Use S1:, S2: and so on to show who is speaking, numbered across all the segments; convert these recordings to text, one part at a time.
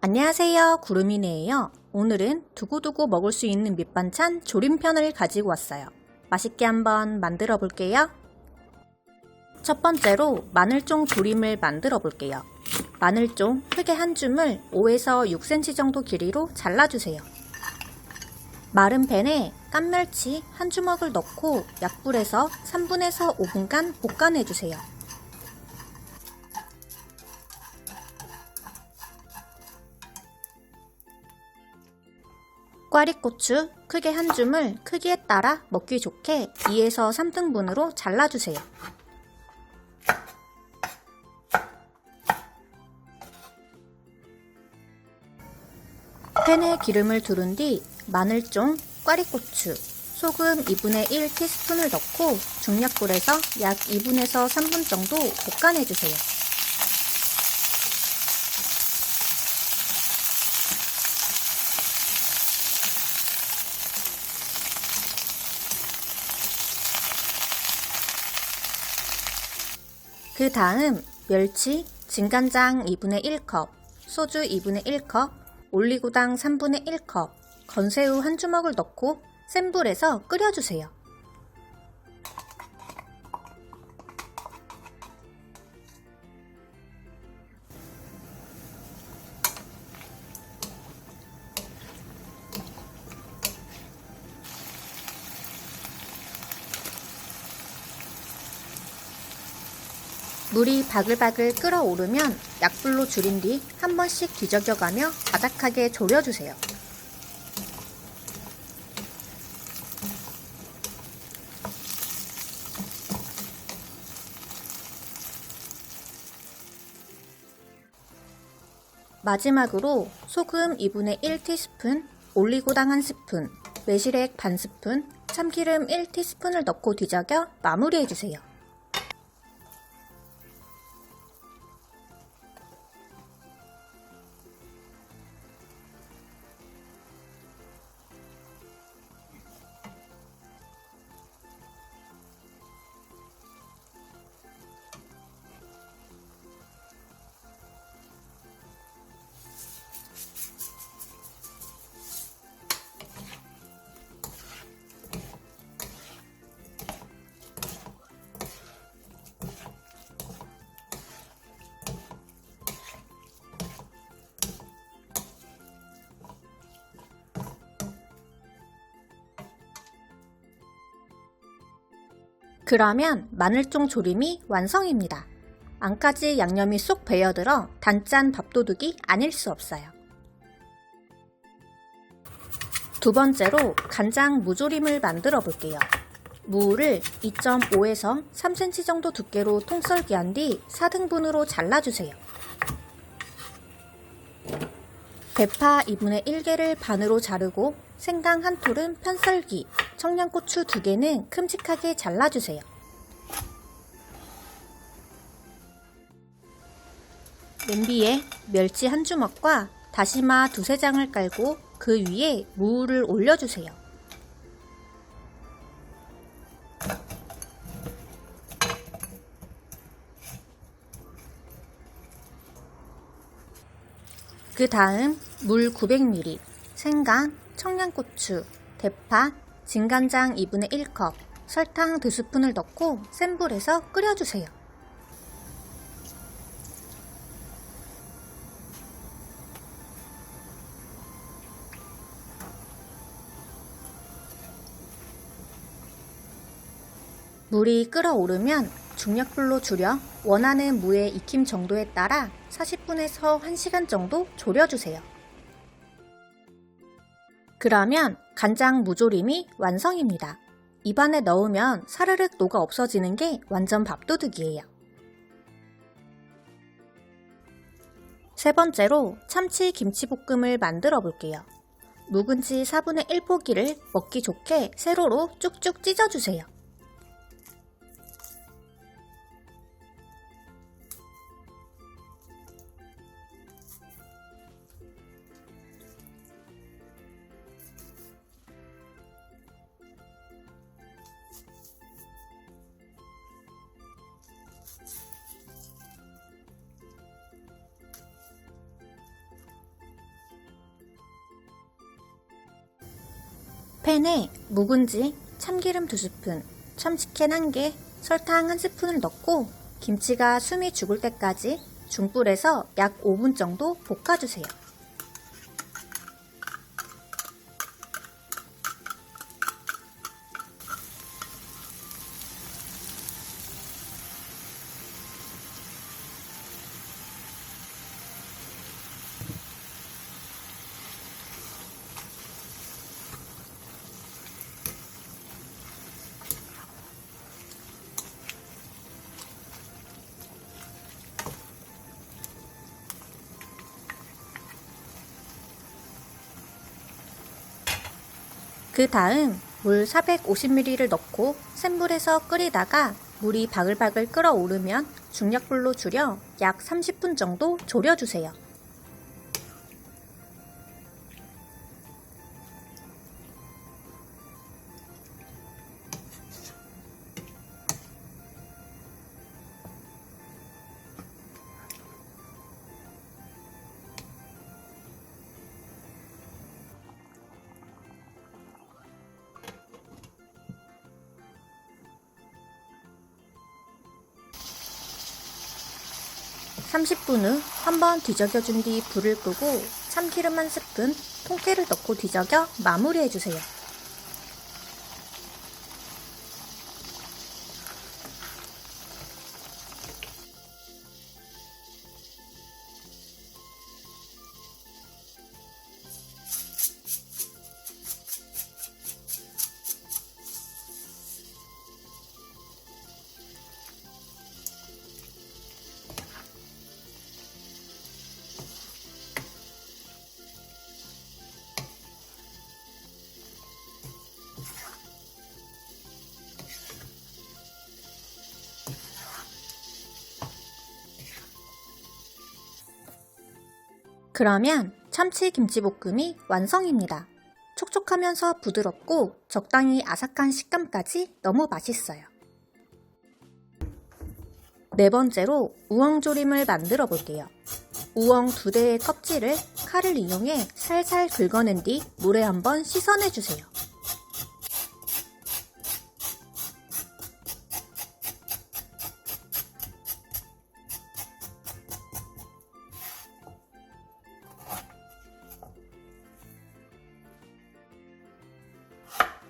S1: 안녕하세요. 구름이네예요. 오늘은 두고두고 먹을 수 있는 밑반찬 조림편을 가지고 왔어요. 맛있게 한번 만들어 볼게요. 첫 번째로 마늘종 조림을 만들어 볼게요. 마늘종 크게 한 줌을 5에서 6cm 정도 길이로 잘라주세요. 마른 팬에 깐멸치 한 주먹을 넣고 약불에서 3분에서 5분간 볶아내주세요. 꽈리고추 크게 한 줌을 크기에 따라 먹기 좋게 2에서 3등분으로 잘라주세요. 팬에 기름을 두른 뒤 마늘종, 꽈리고추, 소금 2분의 1 티스푼을 넣고 중약불에서 약 2분에서 3분 정도 볶아내주세요. 그 다음 멸치, 진간장 2분의 1컵, 소주 2분의 1컵, 올리고당 3분의 1컵, 건새우 한 주먹을 넣고 센 불에서 끓여주세요. 물이 바글바글 끓어오르면 약불로 줄인 뒤 한 번씩 뒤적여가며 바삭하게 졸여주세요. 마지막으로 소금 2분의 1티스푼, 올리고당 1스푼, 매실액 반 스푼, 참기름 1티스푼을 넣고 뒤적여 마무리해주세요. 그러면 마늘종 조림이 완성입니다. 안까지 양념이 쏙 배어들어 단짠 밥도둑이 아닐 수 없어요. 두 번째로 간장 무조림을 만들어 볼게요. 무를 2.5에서 3cm 정도 두께로 통썰기한 뒤 4등분으로 잘라주세요. 대파 2분의 1개를 반으로 자르고 생강 한 톨은 편썰기, 청양고추 2개는 큼직하게 잘라주세요. 냄비에 멸치 한 주먹과 다시마 두세 장을 깔고 그 위에 무를 올려주세요. 그 다음 물 900ml, 생강, 청양고추, 대파, 진간장 2분의 1컵, 설탕 2스푼을 넣고 센 불에서 끓여주세요. 물이 끓어오르면 중약불로 줄여 원하는 무의 익힘 정도에 따라 40분에서 1시간 정도 졸여주세요. 그러면 간장 무조림이 완성입니다. 입안에 넣으면 사르륵 녹아 없어지는 게 완전 밥도둑이에요. 세 번째로 참치 김치볶음을 만들어 볼게요. 묵은지 4분의 1포기를 먹기 좋게 세로로 쭉쭉 찢어주세요. 팬에 묵은지, 참기름 2스푼, 참치캔 1개, 설탕 1스푼을 넣고 김치가 숨이 죽을 때까지 중불에서 약 5분 정도 볶아주세요. 그 다음 물 450ml를 넣고 센 불에서 끓이다가 물이 바글바글 끓어오르면 중약불로 줄여 약 30분 정도 졸여주세요. 삼십 분후 한번 뒤적여 준 뒤 불을 끄고 참기름 한 스푼, 통깨를 넣고 뒤적여 마무리해 주세요. 그러면 참치 김치볶음이 완성입니다. 촉촉하면서 부드럽고 적당히 아삭한 식감까지 너무 맛있어요. 네 번째로 우엉조림을 만들어 볼게요. 우엉 두 대의 껍질을 칼을 이용해 살살 긁어낸 뒤 물에 한번 씻어내 주세요.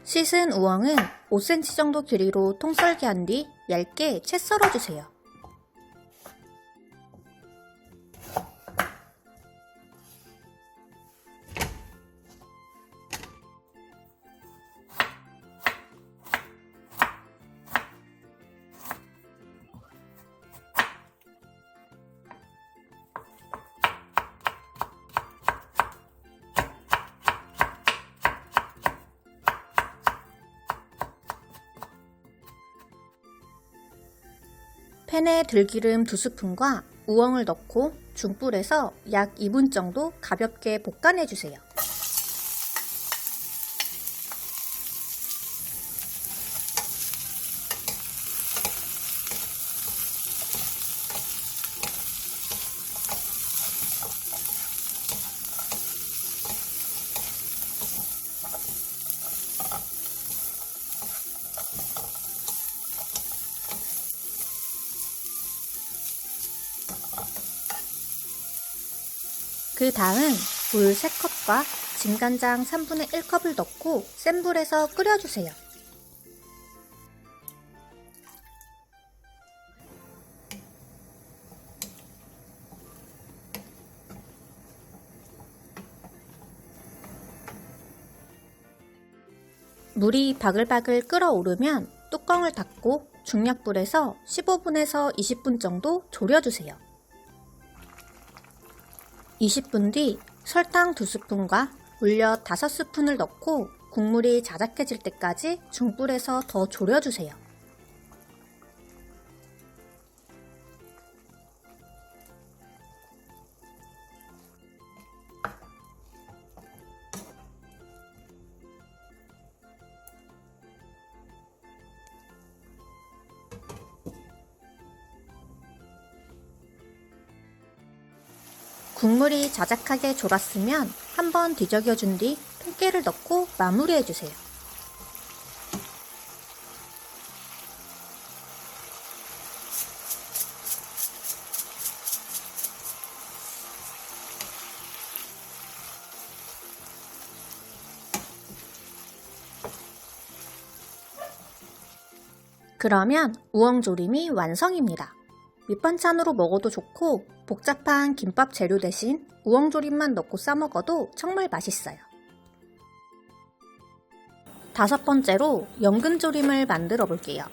S1: 씻은 우엉은 5cm 정도 길이로 통썰기 한 뒤 얇게 채 썰어주세요. 팬에 들기름 2스푼과 우엉을 넣고 중불에서 약 2분 정도 가볍게 볶아내주세요. 그 다음 물 3컵과 진간장 3분의 1컵을 넣고 센 불에서 끓여주세요. 물이 바글바글 끓어오르면 뚜껑을 닫고 중약불에서 15분에서 20분 정도 졸여주세요. 20분 뒤 설탕 2스푼과 물엿 5스푼을 넣고 국물이 자작해질 때까지 중불에서 더 졸여주세요. 국물이 자작하게 졸았으면 한번 뒤적여 준 뒤 통깨를 넣고 마무리해 주세요. 그러면 우엉조림이 완성입니다. 밑반찬으로 먹어도 좋고 복잡한 김밥 재료 대신 우엉조림만 넣고 싸먹어도 정말 맛있어요. 다섯 번째로 연근조림을 만들어 볼게요.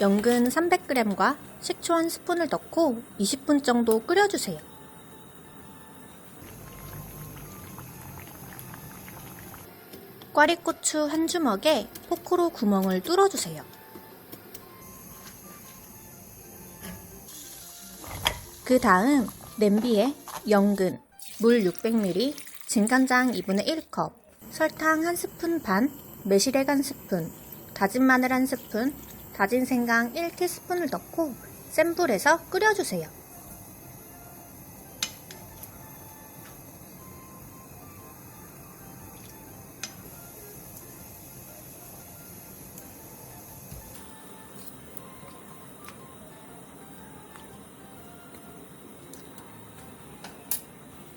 S1: 연근 300g과 식초 한 스푼을 넣고 20분 정도 끓여주세요. 꽈리고추 한 주먹에 포크로 구멍을 뚫어주세요. 그 다음 냄비에 연근, 물 600ml, 진간장 2분의 1컵, 설탕 1스푼 반, 매실액 1스푼, 다진 마늘 1스푼, 다진 생강 1티스푼을 넣고 센 불에서 끓여주세요.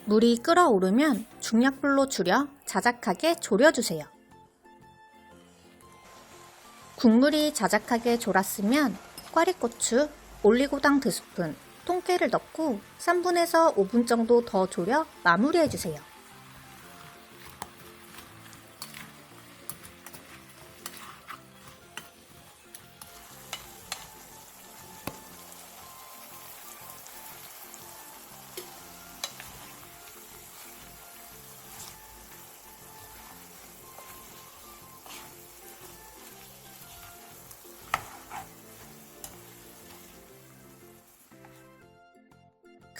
S1: 물이 끓어오르면 중약불로 줄여 자작하게 졸여주세요. 국물이 자작하게 졸았으면 꽈리고추, 올리고당 2스푼, 통깨를 넣고 3분에서 5분 정도 더 졸여 마무리해주세요.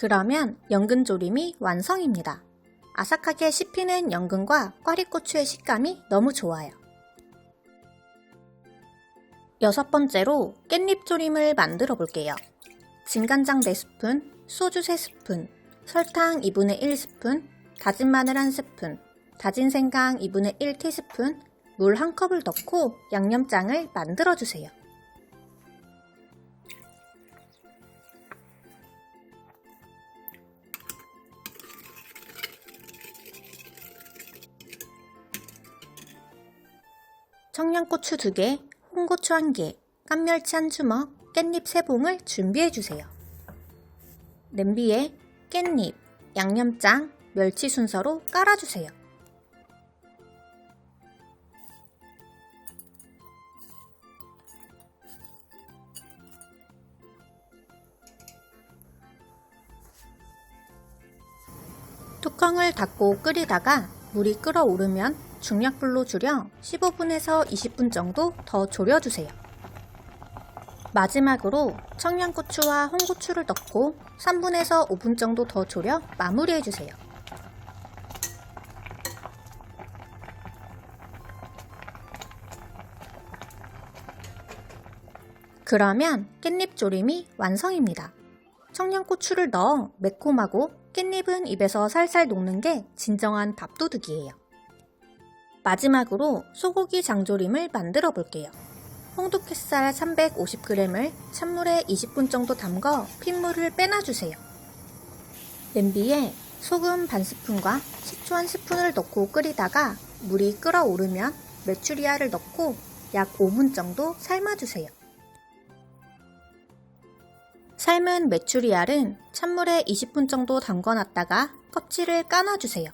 S1: 그러면 연근조림이 완성입니다. 아삭하게 씹히는 연근과 꽈리고추의 식감이 너무 좋아요. 여섯 번째로 깻잎조림을 만들어 볼게요. 진간장 4스푼, 소주 3스푼, 설탕 2분의 1스푼, 다진 마늘 1스푼, 다진 생강 2분의 1티스푼, 물 1컵을 넣고 양념장을 만들어 주세요. 청양고추 2개, 홍고추 1개, 깐멸치 한 주먹, 깻잎 3봉을 준비해 주세요. 냄비에 깻잎, 양념장, 멸치 순서로 깔아주세요. 뚜껑을 닫고 끓이다가 물이 끓어오르면 중약불로 줄여 15분에서 20분 정도 더 졸여주세요. 마지막으로 청양고추와 홍고추를 넣고 3분에서 5분 정도 더 졸여 마무리해주세요. 그러면 깻잎 조림이 완성입니다. 청양고추를 넣어 매콤하고 깻잎은 입에서 살살 녹는 게 진정한 밥도둑이에요. 마지막으로 소고기 장조림을 만들어 볼게요. 홍두깨살 350g을 찬물에 20분 정도 담궈 핏물을 빼놔주세요. 냄비에 소금 반 스푼과 식초 한 스푼을 넣고 끓이다가 물이 끓어오르면 메추리알을 넣고 약 5분 정도 삶아주세요. 삶은 메추리알은 찬물에 20분 정도 담궈놨다가 껍질을 까놔주세요.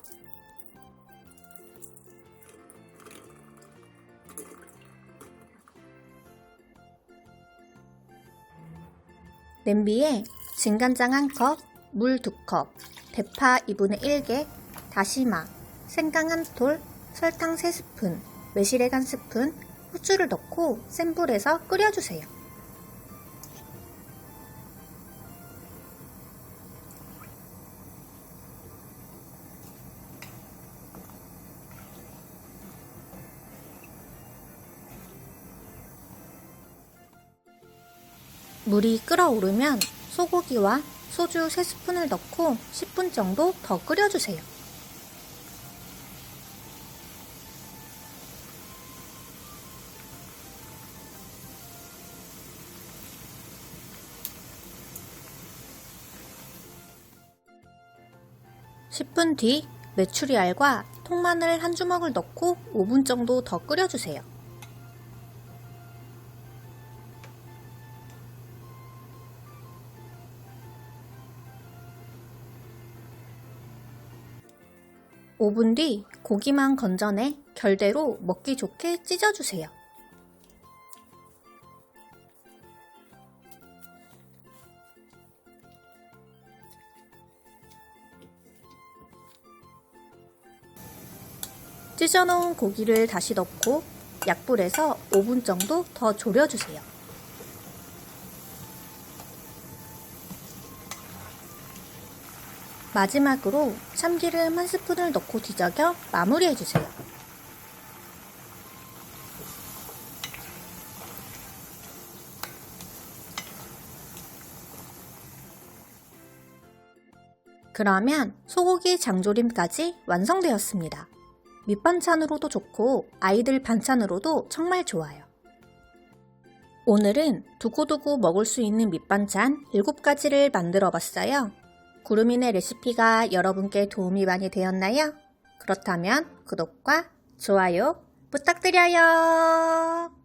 S1: 냄비에 진간장 1컵, 물 2컵, 대파 2분의 1개, 다시마, 생강 1톨, 설탕 3스푼, 매실액 1스푼, 후추를 넣고 센 불에서 끓여주세요. 물이 끓어오르면 소고기와 소주 3스푼을 넣고 10분 정도 더 끓여주세요. (10분) 뒤 메추리알과 통마늘 한 주먹을 넣고 5분 정도 더 끓여주세요. 5분 뒤 고기만 건져내 결대로 먹기 좋게 찢어주세요. 찢어놓은 고기를 다시 넣고 약불에서 5분 정도 더 졸여주세요. 마지막으로 참기름 한 스푼을 넣고 뒤적여 마무리해주세요. 그러면 소고기 장조림까지 완성되었습니다. 밑반찬으로도 좋고 아이들 반찬으로도 정말 좋아요. 오늘은 두고두고 먹을 수 있는 밑반찬 7가지를 만들어 봤어요. 구름이네 레시피가 여러분께 도움이 많이 되었나요? 그렇다면 구독과 좋아요 부탁드려요.